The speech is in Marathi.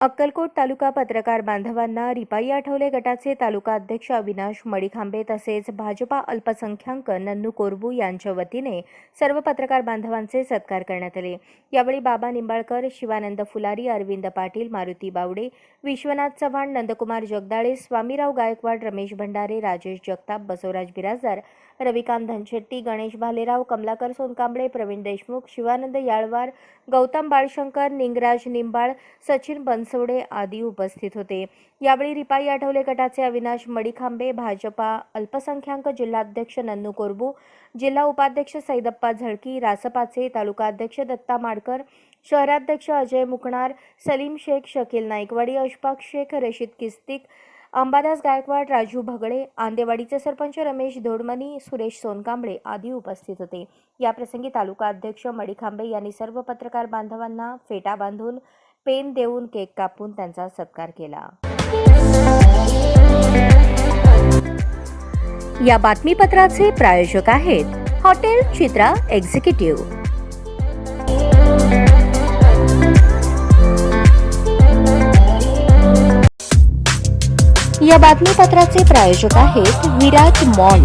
अक्कलकोट तालुका पत्रकार बांधवांना रिपाई आठवले गटाचे तालुका अध्यक्ष अविनाश मडिखांबे तसेच भाजपा अल्पसंख्याक नन्नू कोरबू यांच्या वतीने सर्व पत्रकार बांधवांचे सत्कार करण्यात आले. यावेळी बाबा निंबाळकर शिवानंद फुलारी अरविंद पाटील मारुती बावडे विश्वनाथ चव्हाण नंदकुमार जगदाळे स्वामीराव गायकवाड रमेश भंडारे राजेश जगताप बसवराज बिराजदार रविकांत धनशेट्टी गणेश भालेराव कमलाकर सोनकांबळे प्रवीण देशमुख शिवानंद याळवार गौतम बाळशंकर निंगराज निंबाळ सचिन बनसोडे आदी उपस्थित होते. यावेळी रिपाई आठवले गटाचे अविनाश मडिखांबे भाजपा अल्पसंख्याक जिल्हाध्यक्ष नन्नू कोरबू जिल्हा उपाध्यक्ष सैदप्पा झळकी रासपाचे तालुकाध्यक्ष दत्ता माडकर शहराध्यक्ष अजय मुकणार सलीम शेख शकील नाईकवाडी अशफाक शेख रशीद किस्तिक अंबादास गायकवाड राजू भगळे आंदेवाडीचे सरपंच रमेश धोडमनी सुरेश सोनकांबळे आदी उपस्थित होते. याप्रसंगी तालुका अध्यक्ष मडिखांबे यांनी सर्व पत्रकार बांधवांना फेटा बांधून पेन देऊन केक कापून त्यांचा सत्कार केला. या बातमीपत्राचे प्रायोजक आहेत हॉटेल चित्रा एक्झिक्युटिव्ह. या बातमीपत्राचे प्रायोजक आहेत विराज मॉल.